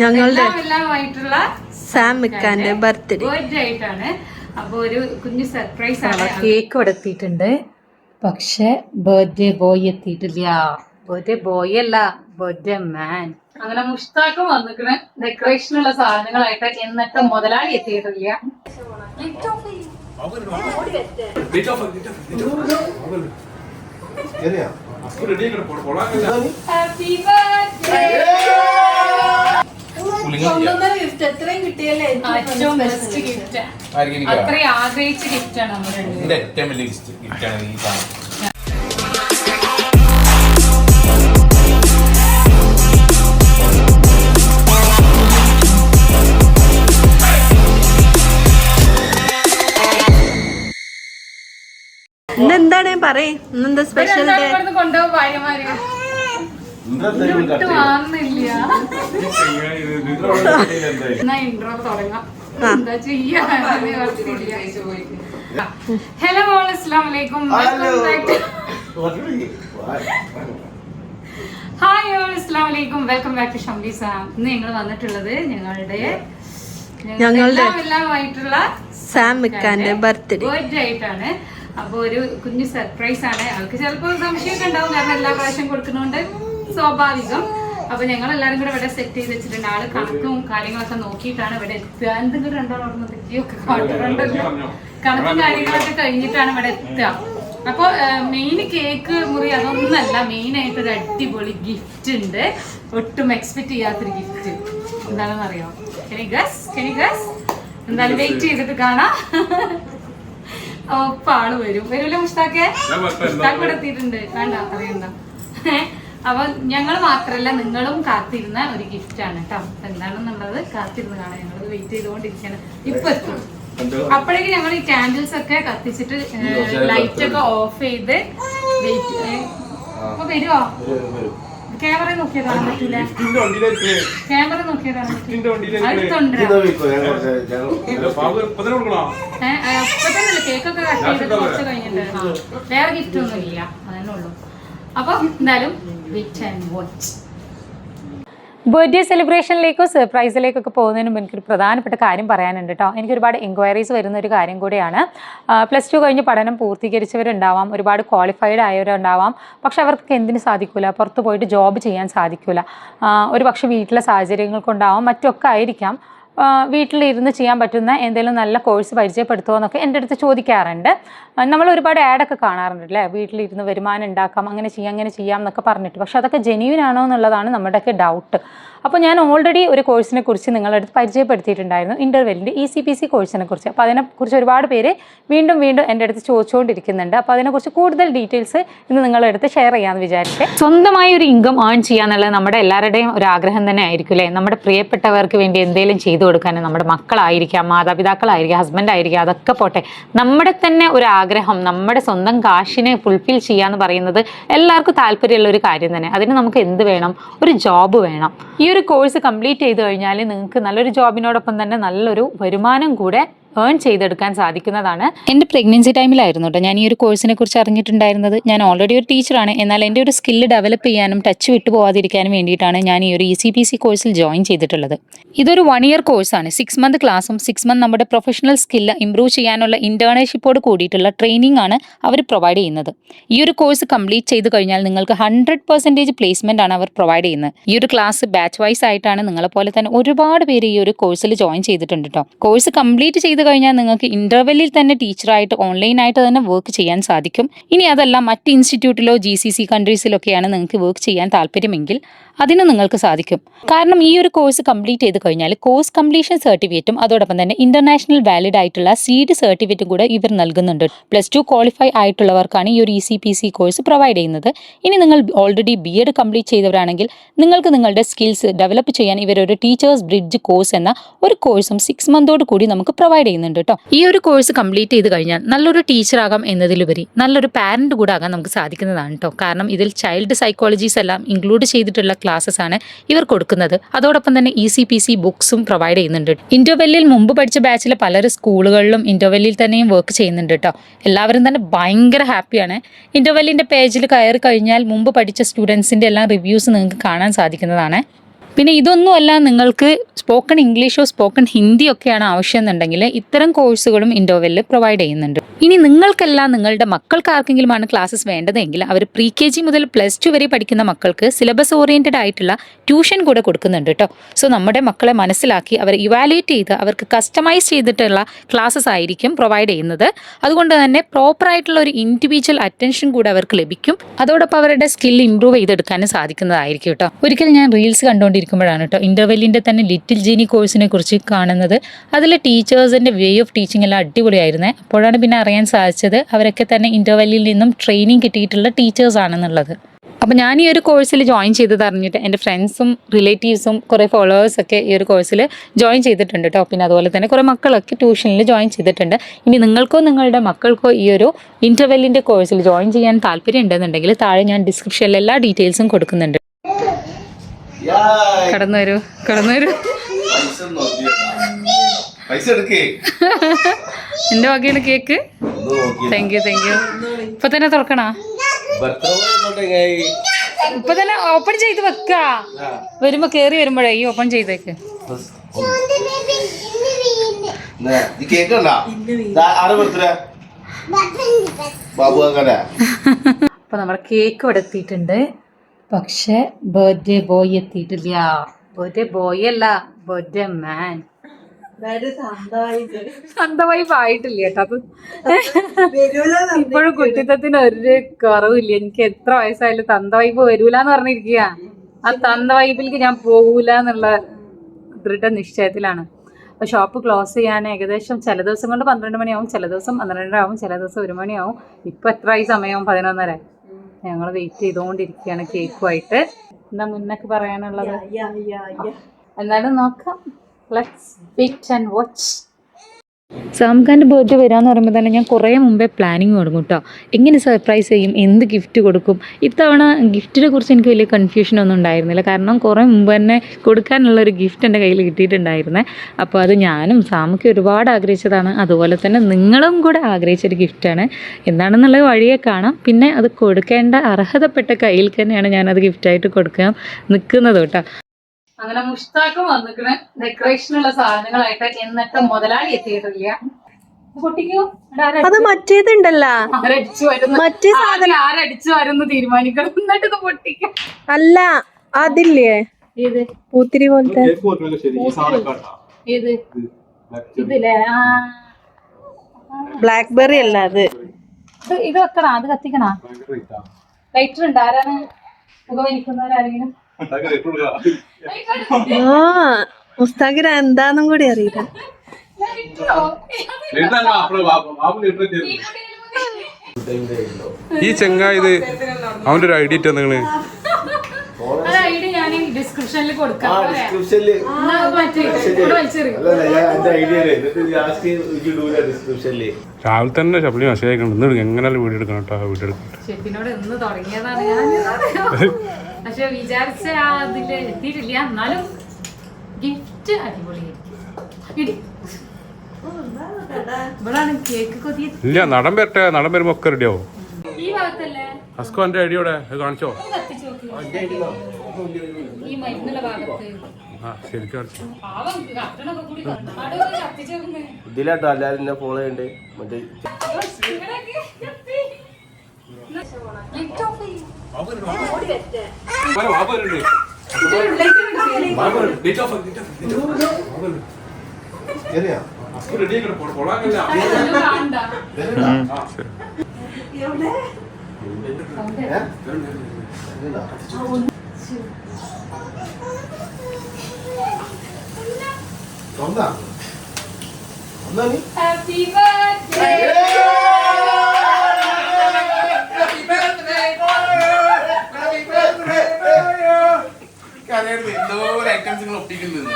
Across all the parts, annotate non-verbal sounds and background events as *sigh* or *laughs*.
ഞങ്ങളുടെ എല്ലാമായിട്ടുള്ള സാം മിക്കാന്റെ ബർത്ത്ഡേ ആയിട്ടാണ്. അപ്പൊ ഒരു കുഞ്ഞു സർപ്രൈസ് ആണ്. കേക്ക് ഇവിടെ എത്തിയിട്ടുണ്ട്. പക്ഷെ ബർത്ത്ഡേ ബോയ് എത്തിയിട്ടില്ല. ബർത്ത്ഡേ ബോയ് അല്ല ബർത്ത്ഡേ മാൻ അങ്ങനെ മുഷ്താഖ് വന്നിക്കണ് ഡെക്കറേഷനുള്ള സാധനങ്ങളായിട്ട് എന്നിട്ട് മുതലാളി എത്തിയിട്ടില്ല. ഹാപ്പി ബർത്ത്ഡേ അത്രയും ആഗ്രഹിച്ച ഗിഫ്റ്റ് ആണ് നമ്മുടെ ഏറ്റവും വലിയ ഗിഫ്റ്റ് ആണ് ഈ സാധനം. എന്താണ് പറയേ? ഇന്നെന്താ സ്പെഷ്യൽ കൊണ്ടുപോകും ഭാര്യമാര്? ഹലോ മോൾ അസ്സാം വലൈക്കും ഹായ് ഓൾ അസ്സാം വലൈക്കും വെൽക്കം ബാക്ക് ടു ഷംബി സാം ഇന്ന് ഞങ്ങൾ വന്നിട്ടുള്ളത് ഞങ്ങളുടെ ഞങ്ങളുടെ എല്ലാമായിട്ടുള്ള സാം മിക്കാന്റെ ബർത്ത്ഡേ ബർത്ത്ഡേ ആയിട്ടാണ്. അപ്പൊ ഒരു കുഞ്ഞു സർപ്രൈസ് ആണ്. അവർക്ക് ചിലപ്പോ സംശയമൊക്കെ ഉണ്ടാവും. കാരണം എല്ലാ പ്രാവശ്യം കൊടുക്കുന്നോണ്ട്. സ്വാഭാവികം. അപ്പൊ ഞങ്ങൾ എല്ലാരും കൂടെ ഇവിടെ സെറ്റ് ചെയ്ത് വെച്ചിട്ടുണ്ട് ആൾ കണക്കും കാര്യങ്ങളൊക്കെ നോക്കിയിട്ടാണ് ഇവിടെ എത്തുക. എന്തെങ്കിലും രണ്ടാൾ ഓർമ്മ തെറ്റിയൊക്കെ കാട്ടുന്നുണ്ടല്ലോ കണക്കും കാര്യങ്ങളൊക്കെ കഴിഞ്ഞിട്ടാണ് ഇവിടെ എത്തുക. അപ്പൊ മെയിൻ കേക്ക് മുറി അതൊന്നല്ല മെയിൻ ആയിട്ട് ഒരു അടിപൊളി ഗിഫ്റ്റ് ഉണ്ട്. ഒട്ടും എക്സ്പെക്ട് ചെയ്യാത്തൊരു ഗിഫ്റ്റ് എന്താണെന്ന് അറിയോ കെനി ഗസ് കെനി ഗസ് എന്തായാലും വെയിറ്റ് ചെയ്തിട്ട് കാണാം. ഒപ്പ ആൾ വരും. വരുമല്ലോ മുഷ്താക്കെ? മുഷ്താക്ക് ഇവിടെ എത്തിയിട്ടുണ്ട്. വേണ്ട അറിയണ്ട. അപ്പൊ ഞങ്ങൾ മാത്രല്ല നിങ്ങളും കാത്തിരുന്ന ഒരു ഗിഫ്റ്റ് ആണ് കേട്ടോ. എന്താണെന്നുള്ളത് കാത്തിരുന്ന് കാണാം. ഞങ്ങൾ വെയിറ്റ് ചെയ്തുകൊണ്ടിരിക്കുകയാണ്. ഇപ്പൊ എത്തും. അപ്പോഴേക്കും ഞങ്ങൾ ഈ കാൻഡിൽസ് ഒക്കെ കത്തിച്ചിട്ട് ലൈറ്റ് ഒക്കെ ഓഫ് ചെയ്ത് വെയിറ്റ് അപ്പൊ വരുമോ ക്യാമറ നോക്കിയതാണ് കാണാൻ പറ്റൂല ക്യാമറ നോക്കിയതാണ് കാണാൻ പറ്റൂല അടുത്തുണ്ട് അപ്പൊ തന്നെ കേക്കൊക്കെ കട്ട് ചെയ്ത് കുറച്ച് കഴിഞ്ഞിട്ട്. വേറെ ഗിഫ്റ്റ് ഒന്നും ഇല്ല അതന്നെ ഉള്ളൂ. അപ്പൊ എന്തായാലും വെയിറ്റ് ആൻഡ് വാച്ച് ബർത്ത്ഡേ സെലിബ്രേഷനിലേക്കോ സർപ്രൈസിലേക്കൊക്കെ പോകുന്നതിന് മുമ്പ് എനിക്കൊരു പ്രധാനപ്പെട്ട കാര്യം പറയാനുണ്ട് കേട്ടോ എനിക്ക് ഒരുപാട് എൻക്വയറീസ് വരുന്ന ഒരു കാര്യം കൂടിയാണ്. പ്ലസ് ടു കഴിഞ്ഞ് പഠനം പൂർത്തീകരിച്ചവരുണ്ടാവാം ഒരുപാട് ക്വാളിഫൈഡ് ആയവരുണ്ടാവാം. പക്ഷെ അവർക്ക് എന്തിനു സാധിക്കില്ല പുറത്ത് പോയിട്ട് ജോബ് ചെയ്യാൻ സാധിക്കില്ല ഒരു പക്ഷേ വീട്ടിലെ സാഹചര്യങ്ങൾ കൊണ്ടാവാം മറ്റൊക്കെ ആയിരിക്കാം. വീട്ടിലിരുന്ന് ചെയ്യാൻ പറ്റുന്ന എന്തെങ്കിലും നല്ല കോഴ്സ് പരിചയപ്പെടുത്തുമോ എന്നൊക്കെ എന്റെ അടുത്ത് ചോദിക്കാറുണ്ട്. നമ്മൾ ഒരുപാട് ആഡൊക്കെ കാണാറുണ്ട് അല്ലേ വീട്ടിലിരുന്ന് വരുമാനം ഉണ്ടാക്കാം അങ്ങനെ ചെയ്യാം അങ്ങനെ ചെയ്യാം എന്നൊക്കെ പറഞ്ഞിട്ട്. പക്ഷെ അതൊക്കെ ജെന്യൂൻ ആണോ എന്നുള്ളതാണ് നമ്മുടെയൊക്കെ ഡൗട്ട് അപ്പോൾ ഞാൻ ഓൾറെഡി ഒരു കോഴ്സിനെ കുറിച്ച് നിങ്ങളുടെ അടുത്ത് പരിചയപ്പെടുത്തിയിട്ടുണ്ടായിരുന്നു ഇന്റർവെല്ലിന്റെ ഇ സി പി സി കോഴ്സിനെ കുറിച്ച്. അപ്പോൾ അതിനെക്കുറിച്ച് ഒരുപാട് പേര് വീണ്ടും വീണ്ടും എന്റെ അടുത്ത് ചോദിച്ചുകൊണ്ടിരിക്കുന്നുണ്ട് അപ്പോൾ അതിനെക്കുറിച്ച് കൂടുതൽ ഡീറ്റെയിൽസ് ഇന്ന് നിങ്ങളുടെ അടുത്ത് ഷെയർ ചെയ്യാമെന്ന് വിചാരിച്ചേ. സ്വന്തമായി ഒരു ഇൻകം ഏൺ ചെയ്യാന്നുള്ളത് നമ്മുടെ എല്ലാവരുടെയും ഒരു ആഗ്രഹം തന്നെ ആയിരിക്കും അല്ലേ? നമ്മുടെ പ്രിയപ്പെട്ടവർക്ക് വേണ്ടി എന്തെങ്കിലും ചെയ്തു കൊടുക്കാൻ നമ്മുടെ മക്കളായിരിക്കാം മാതാപിതാക്കളായിരിക്കാം ഹസ്ബൻഡ് ആയിരിക്കാം അതൊക്കെ പോട്ടെ. നമ്മുടെ തന്നെ ഒരു ആഗ്രഹം നമ്മുടെ സ്വന്തം കാശിനെ ഫുൾഫിൽ ചെയ്യാന്ന് പറയുന്നത് എല്ലാവർക്കും താല്പര്യമുള്ള ഒരു കാര്യം തന്നെ. അതിന് നമുക്ക് എന്ത് വേണം? ഒരു ജോബ് വേണം. ഈ ഒരു കോഴ്സ് കംപ്ലീറ്റ് ചെയ്ത് കഴിഞ്ഞാൽ നിങ്ങൾക്ക് നല്ലൊരു ജോബിനോടൊപ്പം തന്നെ നല്ലൊരു വരുമാനം കൂടെ ഏൺ ചെയ്തെടുക്കാൻ സാധിക്കുന്നതാണ്. എന്റെ പ്രഗ്നൻസി ടൈമിലായിരുന്നു കേട്ടോ ഞാൻ ഈ ഒരു കോഴ്സിനെ കുറിച്ച് അറിഞ്ഞിട്ടുണ്ടായിരുന്നത്. ഞാൻ ഓൾറെഡി ഒരു ടീച്ചറാണ് എന്നാൽ എന്റെ ഒരു സ്കില്ല് ഡെവലപ്പ് ചെയ്യാനും ടച്ച് വിട്ടു പോകാതിരിക്കാനും വേണ്ടിയിട്ടാണ് ഞാൻ ഈ ഒരു ഇ സി പി സി കോഴ്സിൽ ജോയിൻ ചെയ്തിട്ടുള്ളത്. ഇതൊരു വൺ ഇയർ കോഴ്സാണ് സിക്സ് മന്ത് ക്ലാസ്സും സിക്സ് മന്ത് നമ്മുടെ പ്രൊഫഷണൽ സ്കില്ല് ഇംപ്രൂവ് ചെയ്യാനുള്ള ഇന്റേൺഷിപ്പോട് കൂടിയിട്ടുള്ള ട്രെയിനിങ് ആണ് അവർ പ്രൊവൈഡ് ചെയ്യുന്നത്. ഈ ഒരു കോഴ്സ് കംപ്ലീറ്റ് ചെയ്ത് കഴിഞ്ഞാൽ നിങ്ങൾക്ക് ഹൺഡ്രഡ് പെർസെന്റേജ് പ്ലേസ്മെന്റ് ആണ് അവർ പ്രൊവൈഡ് ചെയ്യുന്നത്. ഈ ഒരു ക്ലാസ് ബാച്ച് വൈസ് ആയിട്ടാണ് നിങ്ങളെപ്പോലെ തന്നെ ഒരുപാട് പേര് ഈ ഒരു കോഴ്സിൽ ജോയിൻ ചെയ്തിട്ടുണ്ട് കേട്ടോ കോഴ്സ് കംപ്ലീറ്റ് ചെയ്ത് കഴിഞ്ഞാൽ നിങ്ങൾക്ക് ഇന്റർവെല്ലിൽ തന്നെ ടീച്ചറായിട്ട് ഓൺലൈനായിട്ട് തന്നെ വർക്ക് ചെയ്യാൻ സാധിക്കും. ഇനി അതല്ല മറ്റ് ഇൻസ്റ്റിറ്റ്യൂട്ടിലോ ജി സി സി കൺട്രീസിലൊക്കെയാണ് നിങ്ങൾക്ക് വർക്ക് ചെയ്യാൻ താല്പര്യമെങ്കിൽ അതിന് നിങ്ങൾക്ക് സാധിക്കും. കാരണം ഈ ഒരു കോഴ്സ് കംപ്ലീറ്റ് ചെയ്ത് കഴിഞ്ഞാൽ കോഴ്സ് കംപ്ലീഷൻ സർട്ടിഫിക്കറ്റും അതോടൊപ്പം തന്നെ ഇന്റർനാഷണൽ വാലിഡ് ആയിട്ടുള്ള സീഡ് സർട്ടിഫിക്കറ്റും കൂടെ ഇവർ നൽകുന്നുണ്ട്. പ്ലസ് ടു ക്വാളിഫൈ ആയിട്ടുള്ളവർക്കാണ് ഈ ഒരു E C P C course provide ചെയ്യുന്നത്. ഇനി നിങ്ങൾ ഓൾറെഡി ബി എഡ് കംപ്ലീറ്റ് ചെയ്തവരാണെങ്കിൽ നിങ്ങൾക്ക് നിങ്ങളുടെ സ്കിൽസ് ഡെവലപ്പ് ചെയ്യാൻ ഇവരൊരു ടീച്ചേഴ്സ് ബ്രിഡ്ജ് കോഴ്സ് എന്ന ഒരു കോഴ്സും സിക്സ് മന്തോട് കൂടി നമുക്ക് പ്രൊവൈഡ് ചെയ്യുന്നുണ്ട് കേട്ടോ ഈ ഒരു കോഴ്സ് കംപ്ലീറ്റ് ചെയ്ത് കഴിഞ്ഞാൽ നല്ലൊരു ടീച്ചറാകാം എന്നതിലുപരി നല്ലൊരു പാരന്റ് കൂടെ ആകാൻ നമുക്ക് സാധിക്കുന്നതാണ് കേട്ടോ കാരണം ഇതിൽ ചൈൽഡ് സൈക്കോളജീസ് എല്ലാം ഇൻക്ലൂഡ് ചെയ്തിട്ടുള്ള ക്ലാസ്സസ് ആണ് ഇവർ കൊടുക്കുന്നത്. അതോടൊപ്പം തന്നെ ഇ സി പി സി ബുക്സും പ്രൊവൈഡ് ചെയ്യുന്നുണ്ട് ഇന്റർവെല്ലിൽ മുമ്പ് പഠിച്ച ബാച്ചിലെ പലരും സ്കൂളുകളിലും ഇന്റർവെല്ലിൽ തന്നെയും വർക്ക് ചെയ്യുന്നുണ്ട് കേട്ടോ. എല്ലാവരും തന്നെ ഭയങ്കര ഹാപ്പിയാണ് ഇന്റർവെല്ലിന്റെ പേജിൽ കയറി കഴിഞ്ഞാൽ മുമ്പ് പഠിച്ച സ്റ്റുഡൻസിന്റെ എല്ലാം റിവ്യൂസ് നിങ്ങൾക്ക് കാണാൻ സാധിക്കുന്നതാണ്. പിന്നെ ഇതൊന്നുമല്ല നിങ്ങൾക്ക് സ്പോക്കൺ ഇംഗ്ലീഷോ സ്പോക്കൺ ഹിന്ദിയോ ഒക്കെയാണ് ആവശ്യം എന്നുണ്ടെങ്കിൽ ഇത്തരം കോഴ്സുകളും ഇൻഡോവെല്ലിൽ പ്രൊവൈഡ് ചെയ്യുന്നുണ്ട്. ഇനി നിങ്ങൾക്കെല്ലാം നിങ്ങളുടെ മക്കൾക്ക് ആർക്കെങ്കിലുമാണ് ക്ലാസ്സസ് വേണ്ടതെങ്കിൽ അവർ പ്രീ കെ ജി മുതൽ പ്ലസ് ടു വരെ പഠിക്കുന്ന മക്കൾക്ക് സിലബസ് ഓറിയന്റഡ് ആയിട്ടുള്ള ട്യൂഷൻ കൂടെ കൊടുക്കുന്നുണ്ട് കേട്ടോ സോ നമ്മുടെ മക്കളെ മനസ്സിലാക്കി അവർ ഇവാലുവേറ്റ് ചെയ്ത് അവർക്ക് കസ്റ്റമൈസ് ചെയ്തിട്ടുള്ള ക്ലാസ്സസ് ആയിരിക്കും പ്രൊവൈഡ് ചെയ്യുന്നത്. അതുകൊണ്ട് തന്നെ പ്രോപ്പറായിട്ടുള്ള ഒരു ഇൻഡിവിജ്വൽ അറ്റൻഷൻ കൂടെ അവർക്ക് ലഭിക്കും. അതോടൊപ്പം അവരുടെ സ്കിൽ ഇമ്പ്രൂവ് ചെയ്തെടുക്കാനും സാധിക്കുന്നതായിരിക്കും കേട്ടോ ഒരിക്കൽ ഞാൻ റീൽസ് കണ്ടുകൊണ്ടിരിക്കുമ്പോഴാണ് കേട്ടോ. ഇന്റർവെല്ലിന്റെ തന്നെ ലിറ്റിൽ ജീനി കോഴ്സിനെ കുറിച്ച് കാണുന്നത്. അതിൽ ടീച്ചേഴ്സിന്റെ വേ ഓഫ് ടീച്ചിങ് എല്ലാം അടിപൊളിയായിരുന്നേ. അപ്പോഴാണ് പിന്നെ അറിയാൻ സാധിച്ചത് അവരൊക്കെ തന്നെ ഇന്റർവെല്ലിൽ നിന്നും ട്രെയിനിങ് കിട്ടിയിട്ടുള്ള ടീച്ചേഴ്സ് ആണെന്നുള്ളത്. അപ്പോൾ ഞാൻ ഈ ഒരു കോഴ്സിൽ ജോയിൻ ചെയ്തത് അറിഞ്ഞിട്ട് എന്റെ ഫ്രണ്ട്സും റിലേറ്റീവ്സും കുറേ ഫോളോവേഴ്സൊക്കെ ഈ ഒരു കോഴ്സിൽ ജോയിൻ ചെയ്തിട്ടുണ്ട് കേട്ടോ. പിന്നെ അതുപോലെ തന്നെ കുറേ മക്കളൊക്കെ ട്യൂഷനിൽ ജോയിൻ ചെയ്തിട്ടുണ്ട്. ഇനി നിങ്ങൾക്കോ നിങ്ങളുടെ മക്കൾക്കോ ഈ ഒരു ഇന്റർവെല്ലിന്റെ കോഴ്സിൽ ജോയിൻ ചെയ്യാൻ താല്പര്യം ഉണ്ടെന്നുണ്ടെങ്കിൽ താഴെ ഞാൻ ഡിസ്ക്രിപ്ഷനിൽ എല്ലാ ഡീറ്റെയിൽസും കൊടുക്കുന്നുണ്ട്. കടന്നു വരൂ കടന്നു വരൂ പൈസ നോക്കിയതാ. പൈസ എടുക്കേ. എന്റെ വകയാണ് cake? Thank you thank you ഇപ്പൊ തന്നെ തുറക്കണോ? ഇപ്പൊ തന്നെ ഓപ്പൺ ചെയ്ത് വെക്ക. വരുമ്പോ കേറി വരുമ്പോഴേ ഈ ഓപ്പൺ ചെയ്തേക്ക്. നീ കേക്ക് കണ്ടാ? ആരെ ബർത്ത്ഡേ? ബാബു അങ്ങനെ *laughs* അപ്പൊ നമ്മുടെ കേക്ക് ഇവിടെ എത്തിയിട്ടുണ്ട്. പക്ഷെ ബർത്ത്ഡേ ബോയ് എത്തിയിട്ടില്ല. ബർത്ത്ഡേ ബോയ് അല്ല ബർത്ത്ഡേ മാൻ. സ്വന്തമായി ആയിട്ടില്ല കേട്ടോ അപ്പൊ ഇപ്പോഴും കുട്ടിത്തത്തിന് ഒരു കുറവില്ല. എനിക്ക് എത്ര വയസ്സായാലും തന്ത വൈബ് വരൂലെന്ന് പറഞ്ഞിരിക്കുക ആ തന്ത വൈബിലേക്ക് ഞാൻ പോകൂല എന്നുള്ള ദൃഢ നിശ്ചയത്തിലാണ്. അപ്പോൾ ഷോപ്പ് ക്ലോസ് ചെയ്യാൻ ഏകദേശം ചില ദിവസം കൊണ്ട് പന്ത്രണ്ട് മണിയാവും ചില ദിവസം പന്ത്രണ്ടര ആവും ചില ദിവസം ഒരു മണിയാവും. ഇപ്പം എത്രയായി സമയം പതിനൊന്നര. ഞങ്ങൾ വെയിറ്റ് ചെയ്തുകൊണ്ടിരിക്കുകയാണ് കേക്കുമായിട്ട് എന്താ മുന്നൊക്കെ പറയാനുള്ളത്? എന്നാലും നോക്കാം. ലെറ്റ്സ് വെയിറ്റ് ആൻഡ് വാച്ച് സാംഖാന്റെ ബർത്ത്ഡേ വരാമെന്ന് പറയുമ്പോൾ തന്നെ ഞാൻ കുറേ മുമ്പേ പ്ലാനിങ് തുടങ്ങും കേട്ടോ. എങ്ങനെ സർപ്രൈസ് ചെയ്യും എന്ത് ഗിഫ്റ്റ് കൊടുക്കും? ഇത്തവണ ഗിഫ്റ്റിനെ കുറിച്ച് എനിക്ക് വലിയ കൺഫ്യൂഷനൊന്നും ഉണ്ടായിരുന്നില്ല. കാരണം കുറേ മുമ്പ് തന്നെ കൊടുക്കാനുള്ള ഒരു ഗിഫ്റ്റ് എന്റെ കയ്യിൽ കിട്ടിയിട്ടുണ്ടായിരുന്നേ. അപ്പോൾ അത് ഞാനും സാമുക്ക് ഒരുപാട് ആഗ്രഹിച്ചതാണ്. അതുപോലെ തന്നെ നിങ്ങളും കൂടെ ആഗ്രഹിച്ചൊരു ഗിഫ്റ്റാണ് എന്താണെന്നുള്ളത് വഴിയെ കാണാം. പിന്നെ അത് കൊടുക്കേണ്ട അർഹതപ്പെട്ട കയ്യിൽ തന്നെയാണ് ഞാനത് ഗിഫ്റ്റായിട്ട് കൊടുക്കാൻ നിൽക്കുന്നത് കേട്ടോ. അങ്ങനെ മുഷ്താഖും വന്നിക്കണ് ഡെക്കറേഷനുള്ള സാധനങ്ങളായിട്ട് എന്നിട്ട് മുതലാളി എത്തിയിട്ടില്ല അത് മറ്റേതുണ്ടല്ലോ. മറ്റേ സാധനം. ആരടിച്ചു വരുന്നു തീരുമാനിക്കണം. എന്നിട്ട് ഇത് പൊട്ടിക്കാം. അല്ല അതില്ലേ? പൂത്തിരി പോലത്തെ. ഏത് ഇതില്ലേ ആ. ബ്ലാക്ക്ബെറി അല്ല അത്. ഇത് വെക്കണ? അത് കത്തിക്കണ? ലൈറ്റർ ഉണ്ട്? ആരാണ് പുകവലിക്കുന്നവരാരെങ്കിലും ആ മുസ്താഖിന് എന്താന്നും കൂടി അറിയില്ല. ഈ ചെങ്ങായി ഇത് അവന്റെ ഒരു ഐഡിയ ഇട്ടാ നിങ്ങൾ ഡിസ്ക്രിപ്ഷനിൽ കൊടുക്കാം രാവിലെ തന്നെ ശബരി മെസ്സേജ് അയക്കണം ഇന്ന് എങ്ങനെയാലും വീഡിയോ എടുക്കണം കേട്ടോ വീഡിയോ എടുക്കണം. ഷെഫിനോട് എന്ന് തുടങ്ങിയതാണ് ഞാൻ *laughs* പക്ഷെ വിചാരിച്ച അതിൽ അതിൽ എത്തിയിട്ടില്ല. എന്നാലും ഗിഫ്റ്റ് അടിപൊളിയായിരിക്കും. ഇല്ല നടൻ വരട്ടെ. നടൻ വരുമ്പോ ഒക്കെ റെഡിയാവോ ഹസ്കോ ഈ ഭാഗത്തല്ലേ? അസ്കോ എന്റെ ഐഡിയോടെ കാണിച്ചോ? ഇതിലാട്ടോ എല്ലാരും ഫോളോ ചെയ്യണ്ടേ. മറ്റേ ഒന്നാ ഒന്നാ ഹാപ്പി ബർത്ത്ഡേ എന്തോ ഒരു ഐറ്റംസ് നിങ്ങൾ ഒപ്പിക്കുന്നത്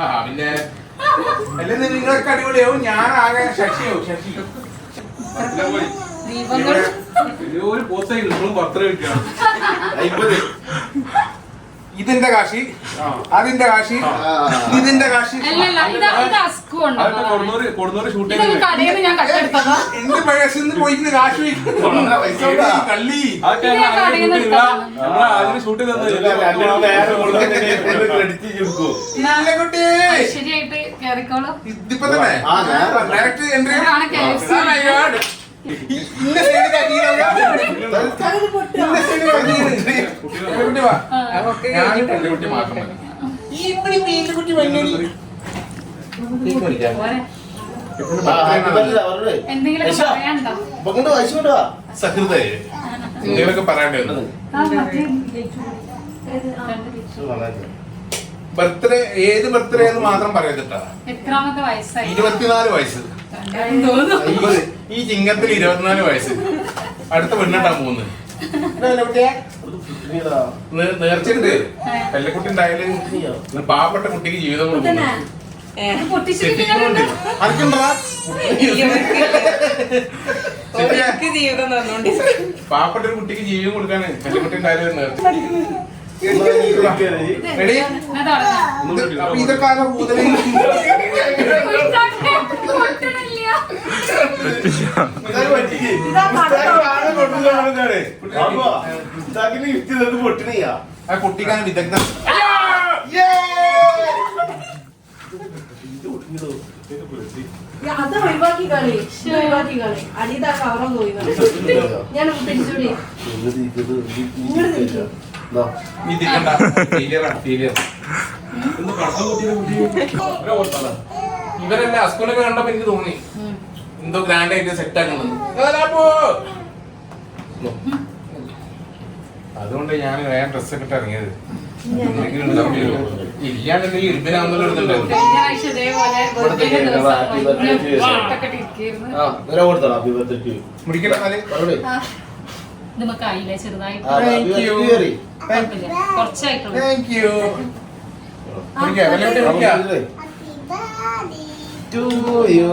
ആ പിന്നെ അല്ലെങ്കിൽ നിങ്ങളൊക്കെ അടിപൊളിയാവും. ഞാൻ ആകെ ശശിയാവും ശശി. ഒരു പോസ്റ്റ് നിങ്ങളും പത്രം വെക്കണം. അയ്പത് ഇതിന്റെ കാശി അതിന്റെ കാശി ഇതിന്റെ കാശി. നിന്ന് എന്റെ പൈസന്ന് പോയിരുന്നു കാശി. കള്ളി. നിന്ന് ഇതിപ്പോ തന്നെ. ഡയറക്റ്റ് എൻട്രി സഹൃദയ എന്തെങ്കിലുമൊക്കെ പറയണ്ടേ ബർത്ത്ഡേ ഏത് ബർത്ത്ഡേ എന്ന് മാത്രം പറയത്തിട്ടാ ഇരുപത്തിനാല് വയസ്സ്. ഈ ചിങ്ങത്തിൽ ഇരുപത്തിനാല് വയസ്സ്. അടുത്ത പെണ്ണുണ്ടാ മൂന്ന്. നേ- നേർച്ചയുണ്ട്. പെല്ലക്കുട്ടി ഉണ്ടായാൽ ഒരു പാവപ്പെട്ട കുട്ടിക്ക് ജീവിതം കൊടുക്കുന്നു? പാവപ്പെട്ട ഒരു കുട്ടിക്ക് ജീവിതം കൊടുക്കാണ് പെല്ലക്കുട്ടി ഉണ്ടായാലും നേർച്ച. ഇതൊക്കെ പൊട്ടണില്ല ആ കുട്ടിക്കാണ് വിദഗ്ധ. അത് ഒഴിവാക്കി കളി. ഇത് ഒഴിവാക്കി കളി. അടിയതാ കവറൊന്നും ഒഴിവാക്കി ഞാൻ പിടിച്ചോടി ഇവരല്ല അസ്കൂലൊക്കെ കണ്ടപ്പോ എനിക്ക് തോന്നി. എന്തോ ഗ്രാൻഡ് ആയിട്ട് സെറ്റ് ആക്കണം അതുകൊണ്ട് ഞാൻ വേറെ ഡ്രസ് ഒക്കെ ഇട്ട് ഇറങ്ങിയത്. ഇല്ലാണ്ടെങ്കിൽ ഇരുമ്പിനാന്നല്ലോ ചെറുതായിട്ട്. കുറച്ചായിട്ടുള്ളൂ. താങ്ക് യു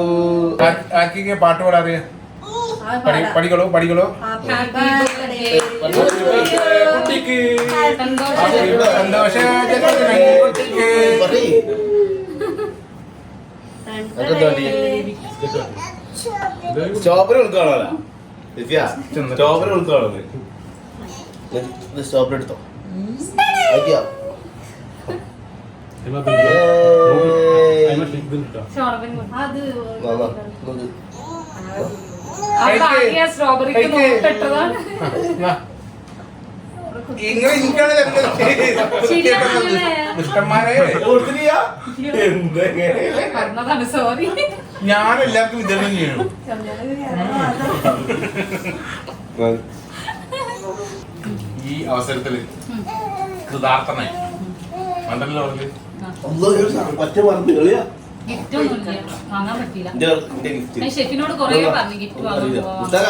ആക്കിക്ക് പാട്ട് പാടാ. അറിയാം പഠിക്കളോ പഠിക്കണോ കുട്ടിക്ക്. സന്തോഷം. കുട്ടിക്ക് സ്ട്രോബെറി ഉൾക്കാണത് സ്ട്രോബെറി എടുത്തോ? അയക്കാം? ഞാൻ എല്ലാവർക്കും വിതരണം ചെയ്യണം ഈ അവസരത്തിൽ കൃതാർത്ഥനായി മണ്ടല്ലോ പറ്റ മറന്നു കളിയാ ഷെഫിനോട് കുറേ പറഞ്ഞു ഗിഫ്റ്റ് വാങ്ങാൻ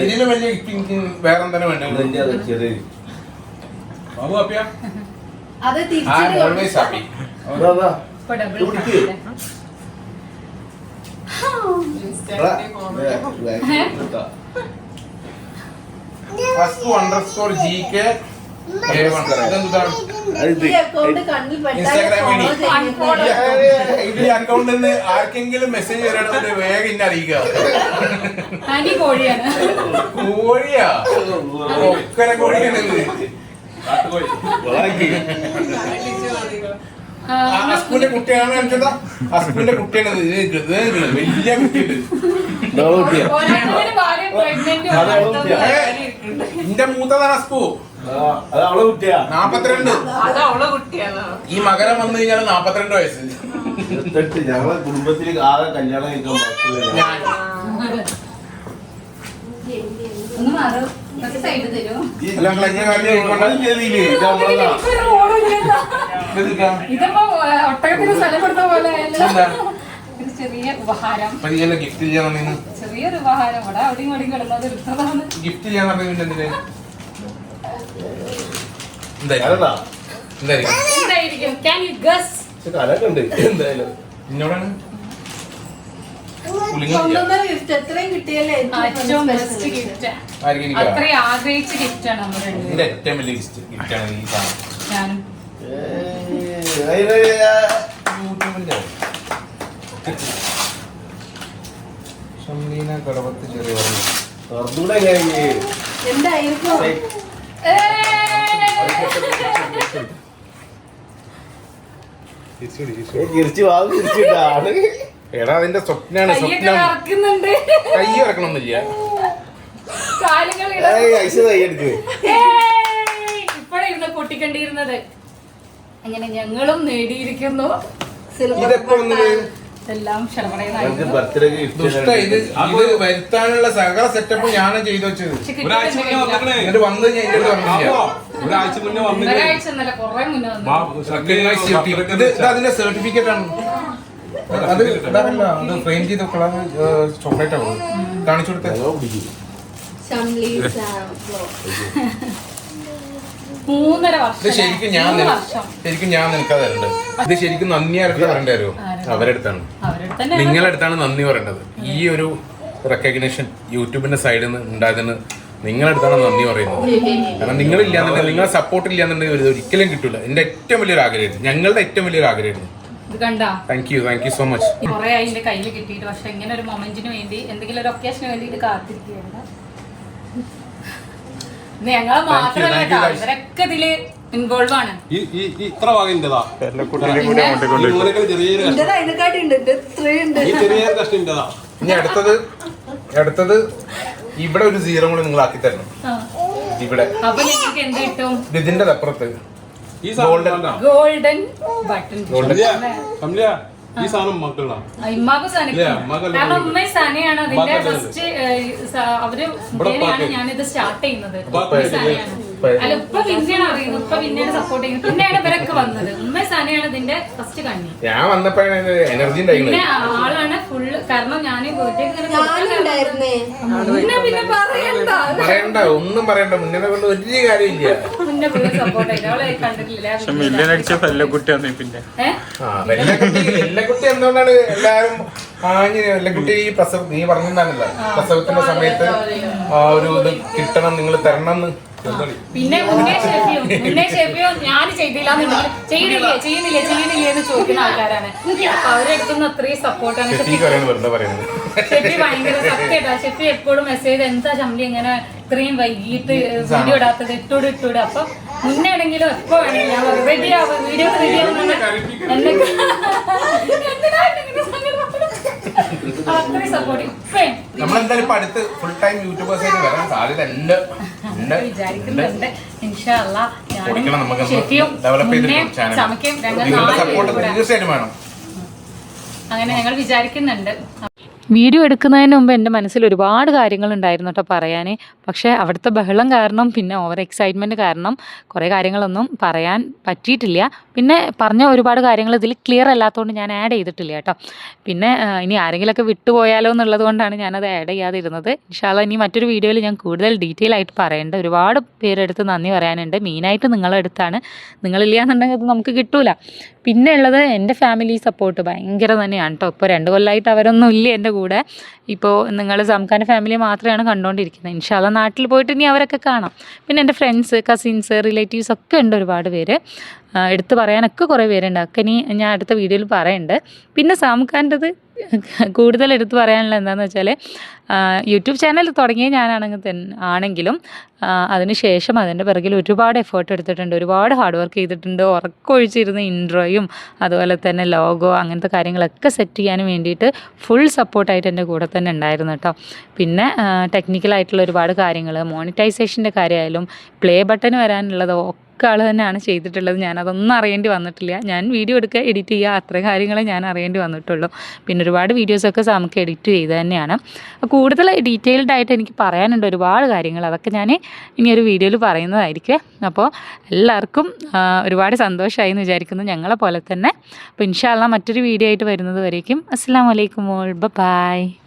ഇതിലും വലിയ ഗിഫ്റ്റ് വേറെ എന്താണ് വേണ്ടത് ചെറിയ ബാബു അപ്പിയ always happy. First underscore G K ഇതെന്താണ് ID. follow ചെയ്യണം. ഈ അക്കൗണ്ടിൽ നിന്ന് ആർക്കെങ്കിലും മെസ്സേജ് വരണമെങ്കിൽ വേഗം ഇന്നെ അറിയിക്കുക. കോഴിയാ? ഒക്കര കോഴിയാണ് ഇത്. ആ, ആ അസ്കൂന്റെ കുട്ടിയാണ് കാണിച്ചതാ. അസ്കൂന്റെ കുട്ടിയാണ് ഇത്. ഇത് ഇത് വലിയ കുട്ടിയുണ്ട് എന്റെ മൂത്തതാണ് അസ്കു അത് അവളെ കുട്ടിയാ. നാപ്പത്തിരണ്ട്. ഈ മകരം വന്നു കഴിഞ്ഞാൽ നാപ്പത്തിരണ്ട് വയസ്സ്. ഞങ്ങളെ കുടുംബത്തിൽ ആകെ കല്യാണം കഴിക്കാൻ പറ്റില്ല. ഇതിപ്പോ ഒട്ടകത്തിന് സ്ഥലം കൊടുത്ത പോലെ ആയല്ലോ. ചെറിയ ഉപഹാരം. അപ്പൊ ഗിഫ്റ്റ് ചെയ്യാൻ പറഞ്ഞു ചെറിയൊരു ഉപഹാരം. ഇവിടെ അവിടെയും ഇവിടെയും കിടന്നത് ഗിഫ്റ്റ് ചെയ്യാൻ എന്തിന്? എന്നോടാണ് പുളിങ്ങ സ്വന്തം ഗിഫ്റ്റ് എത്രയും കിട്ടിയല്ലേ? ഏറ്റവും ബെസ്റ്റ് ഗിഫ്റ്റ് ആയിരിക്കും എനിക്ക് അത്രയും ആഗ്രഹിച്ച ഗിഫ്റ്റാണ് നമ്മുടെ എന്റെ ഏറ്റവും വലിയ ഗിഫ്റ്റ് ഗിഫ്റ്റാണ് ഈ സാധനം. ഞാനും. ഷംലീന കടവത്ത് ചെറിയ പറഞ്ഞു എടാ അതിന്റെ സ്വപ്നാണ് സ്വപ്നം. കൈ ഇറക്കണമെന്നില്ല ഇപ്പോഴാ ഇരുന്ന് പൊട്ടിക്കണ്ടിരുന്നത്. അങ്ങനെ ഞങ്ങളും നേടിയിരിക്കുന്നു. ഇത് വരുത്താനുള്ള സകല സെറ്റപ്പ് ഞാൻ ചെയ്തു വെച്ചത്. ഒരാഴ്ച മുന്നേ വന്നിക്കണേ എന്നിട്ട് വന്ന് ഞാൻ എന്റെ അടുത്ത് പറഞ്ഞില്ല ഒരാഴ്ച മുന്നേ ഒരാഴ്ച എന്നല്ല കൊറേ മുന്നേ വന്നു. ഇത് ഇത് അതിന്റെ സർട്ടിഫിക്കറ്റ് ആണ്. അത് ഇതാണല്ല അത് ഫ്രെയിം ചെയ്ത് ചോക്ലേറ്റ് ആണ്. കാണിച്ചു കൊടുത്തത് ഷംലി *laughs* മൂന്നര ഇത് വർഷം ശരിക്കും ഞാൻ മൂന്ന് നിന- വർഷം. ശരിക്കും ഞാൻ നിനക്ക് തരണ്ട്. ഇത് ശരിക്കും നന്ദി ആർക്ക് പറയണ്ടാരോ അവരെടുത്താണ്. അവരുടെ തന്നെ നിങ്ങളടുത്താണ് നന്ദി പറയേണ്ടത്. ഈ ഒരു റെക്കഗ്നേഷൻ യൂട്യൂബിന്റെ സൈഡിൽ നിന്ന് ഉണ്ടാകുന്ന നിങ്ങളടുത്താണ് നന്ദി പറയുന്നത്. കാരണം നിങ്ങളില്ലാന്നുണ്ടെങ്കിൽ നിങ്ങളെ സപ്പോർട്ട് ഇല്ലാന്നുണ്ടെങ്കിൽ ഇത് ഒരിക്കലും കിട്ടില്ല എന്റെ ഏറ്റവും വലിയൊരു ആഗ്രഹമായിരുന്നു. ഞങ്ങളുടെ ഏറ്റവും വലിയൊരു ആഗ്രഹമായിരുന്നു. ഇത് കണ്ടാ? Thank you thank you so much കൊറേ കയ്യിൽ കിട്ടിയിട്ട്. പക്ഷെ ഇങ്ങനെ ഒരു മൊമെന്റിന് വേണ്ടി എന്തെങ്കിലും ഒരു ഒക്കേഷന് വേണ്ടിയിട്ട് കാത്തിരിക്കുകയാണ് ഇത് ഞങ്ങളെ മാത്രമല്ല thank you, കേട്ടോ ഇവരൊക്കെ ഇതിൽ ഇൻവോൾവ് ആണ്. ഇത്ര ചെറിയൊരു ഇനി അടുത്തത് അടുത്തത് ഇവിടെ ഒരു സീറോ കൂടി നിങ്ങൾ ആക്കി തരണം. ആ. ഇവിടെ. ഇതിന്റെ അപ്പുറത്ത്. ഗോൾഡൻ ഗോൾഡൻ ബട്ടൺ ഗോൾഡൻ ഈ സാധനം മക്കളാണ് ഇമ്മാക്ക് കാരണം ഇത്. ഉമ്മ സനയാണ് അതിന്റെ ഫസ്റ്റ് അവർ ഇവിടെ മുഖേനയാണ് ഉപ്പാക്ക്. ഞാനിത് സ്റ്റാർട്ട് ചെയ്യുന്നത്. ഉമ്മ ഇത്. സനയാണ്. അല്ല ഉപ്പ പിന്നെയാണ് അറിയുന്നത്. ഉപ്പ പിന്നെയാണ് സപ്പോർട്ട് ചെയ്യുന്നത്. പിന്നെയാണ് ഇവരൊക്കെ വന്നത്. ഉമ്മ സനയാണ് ഇതിന്റെ ഫസ്റ്റ് കണ്ണി. ഞാൻ വന്നപ്പോഴാണ് എനർജി പിന്നെ ഉണ്ടായിരുന്നത്. ആളാണ് ഫുള്ള് കാരണം ഞാൻ പിന്നെ പറയണ്ട. പറയണ്ട ഒന്നും പറയണ്ട. മുന്നേ കൊണ്ട് ഒരു കാര്യമില്ല കണ്ടിട്ടില്ല. അടിച്ച ഫെല്ലക്കുട്ടിയാണ് പിന്നെ. ആ വെല്ലക്കുട്ടി വെല്ലക്കുട്ടി എന്തുകൊണ്ടാണ് എല്ലാരും ആഞ്ഞ് വെല്ലക്കുട്ടി ഈ പ്രസവ നീ പറഞ്ഞിട്ടുണ്ടായിരുന്നില്ല. പ്രസവത്തിന്റെ സമയത്ത് ആ ഒരു ഇത് കിട്ടണം നിങ്ങൾ തരണം എന്ന് പിന്നെ മുന്നേ ഷെഫിയും മുന്നേ ഷെഫിയും ഞാൻ ചെയ്തില്ല നിങ്ങൾ ചെയ്യണില്ലേ ചെയ്യുന്നില്ലേ ചെയ്യുന്നില്ലേ എന്ന് ചോദിക്കുന്ന ആൾക്കാരാണ്. അപ്പൊ അവരെടുക്കുന്ന അത്രയും സപ്പോർട്ടാണ് ഷെഫി ഷെഫിക്ക് വെറുതെ പറയുന്നത് ഷെഫി ഭയങ്കര സത്യട്ടാ ഷെഫി എപ്പോഴും മെസ്സേജ് എന്താ ചമ്മി ഇങ്ങനെ ഇത്രയും വൈകിട്ട് വീഡിയോ ഇടാത്തത്? ഇട്ടൂട് ഇട്ടൂട്. അപ്പൊ മുന്നേ ആണെങ്കിലും എപ്പോ വേണമെങ്കിലും ഞാൻ റെഡി ആവും വീഡിയോ റെഡി? അത്രയും സപ്പോർട്ട് ഇപ്പേ നമ്മളെന്തായാലും ഇപ്പൊ അടുത്ത് ഫുൾ ടൈം യൂട്യൂബേഴ്സ് ആയിട്ട് വരാൻ സാധ്യത ഉണ്ട്. വിചാരിക്കുന്നുണ്ട്. ഇൻഷാല്ല തീർച്ചയായിട്ടും വേണം. അങ്ങനെ ഞങ്ങൾ വിചാരിക്കുന്നുണ്ട്. വീഡിയോ എടുക്കുന്നതിന് മുമ്പ് എന്റെ മനസ്സിൽ ഒരുപാട് കാര്യങ്ങളുണ്ടായിരുന്നു കേട്ടോ പറയാൻ പക്ഷേ അവിടുത്തെ ബഹളം കാരണം പിന്നെ ഓവർ എക്സൈറ്റ്മെന്റ് കാരണം കുറേ കാര്യങ്ങളൊന്നും പറയാൻ പറ്റിയിട്ടില്ല. പിന്നെ പറഞ്ഞ ഒരുപാട് കാര്യങ്ങൾ ഇതിൽ ക്ലിയർ അല്ലാത്തതുകൊണ്ട് ഞാൻ ആഡ് ചെയ്തിട്ടില്ല കേട്ടോ. പിന്നെ ഇനി ആരെങ്കിലുമൊക്കെ വിട്ടുപോയാലോ എന്നുള്ളത് കൊണ്ടാണ് ഞാനത് ആഡ് ചെയ്യാതിരുന്നത്. ഇൻഷാല്ല ഇനി മറ്റൊരു വീഡിയോയിൽ ഞാൻ കൂടുതൽ ഡീറ്റെയിൽ ആയിട്ട് പറയേണ്ട ഒരുപാട് പേരെടുത്ത് നന്ദി പറയാനുണ്ട്. മെയിനായിട്ട് നിങ്ങളെടുത്താണ് നിങ്ങളില്ല എന്നുണ്ടെങ്കിൽ അത് നമുക്ക് കിട്ടൂല. പിന്നെ ഉള്ളത് എന്റെ ഫാമിലി സപ്പോർട്ട് ഭയങ്കര തന്നെയാണ് കേട്ടോ ഇപ്പോൾ രണ്ട് കൊല്ലമായിട്ട് അവരൊന്നും ഇല്ല എന്റെ കൂടെ. ഇപ്പോൾ നിങ്ങൾ സംഖാന്റെ ഫാമിലി മാത്രമാണ് കണ്ടുകൊണ്ടിരിക്കുന്നത് ഇൻഷാല്ല നാട്ടിൽ പോയിട്ട് ഇനി അവരൊക്കെ കാണാം. പിന്നെ എന്റെ ഫ്രണ്ട്സ് കസിൻസ് റിലേറ്റീവ്സ് ഒക്കെ ഉണ്ട് ഒരുപാട് പേര്. എടുത്തു പറയാനൊക്കെ കുറേ പേരുണ്ട്. ഒക്കെ ഇനി ഞാൻ അടുത്ത വീഡിയോയിൽ പറയുന്നുണ്ട് പിന്നെ സാംഖാന്റെത് *laughs* കൂടുതൽ എടുത്ത് പറയാനുള്ള എന്താണെന്ന് വെച്ചാൽ യൂട്യൂബ് ചാനൽ തുടങ്ങിയ ഞാനാണെങ്കിൽ തന്നെ ആണെങ്കിലും അതിനുശേഷം അതിന് ശേഷം അതിന്റെ പിറകിൽ ഒരുപാട് എഫേർട്ട് എടുത്തിട്ടുണ്ട്. ഒരുപാട് ഹാർഡ് വർക്ക് ചെയ്തിട്ടുണ്ട്. ഉറക്കൊഴിച്ചിരുന്ന ഇൻട്രോയും അതുപോലെ തന്നെ ലോഗോ അങ്ങനത്തെ കാര്യങ്ങളൊക്കെ സെറ്റ് ചെയ്യാൻ വേണ്ടിയിട്ട് ഫുൾ സപ്പോർട്ടായിട്ട് എന്റെ കൂടെ തന്നെ ഉണ്ടായിരുന്നു കേട്ടോ പിന്നെ ടെക്നിക്കലായിട്ടുള്ള ഒരുപാട് കാര്യങ്ങൾ മോണിറ്റൈസേഷന്റെ കാര്യമായാലും പ്ലേ ബട്ടൺ വരാനുള്ളത് ആൾ തന്നെയാണ് ചെയ്തിട്ടുള്ളത്. ഞാനതൊന്നും അറിയേണ്ടി വന്നിട്ടില്ല. ഞാൻ വീഡിയോ എടുക്കുക എഡിറ്റ് ചെയ്യുക അത്ര കാര്യങ്ങളെ ഞാൻ അറിയേണ്ടി വന്നിട്ടുള്ളൂ. പിന്നെ ഒരുപാട് വീഡിയോസൊക്കെ നമുക്ക് എഡിറ്റ് ചെയ്ത് തന്നെയാണ്. കൂടുതൽ ഡീറ്റെയിൽഡ് ആയിട്ട് എനിക്ക് പറയാനുണ്ട് ഒരുപാട് കാര്യങ്ങൾ. അതൊക്കെ ഞാൻ ഇനി ഒരു വീഡിയോയിൽ പറയുന്നതായിരിക്കും. അപ്പോൾ എല്ലാവർക്കും ഒരുപാട് സന്തോഷമായി എന്ന് വിചാരിക്കുന്നു. ഞങ്ങളെ പോലെ തന്നെ. അപ്പോൾ ഇൻഷാല്ല മറ്റൊരു വീഡിയോ ആയിട്ട് വരുന്നത് വരേക്കും. അസ്സാം വലൈക്കും ബൈ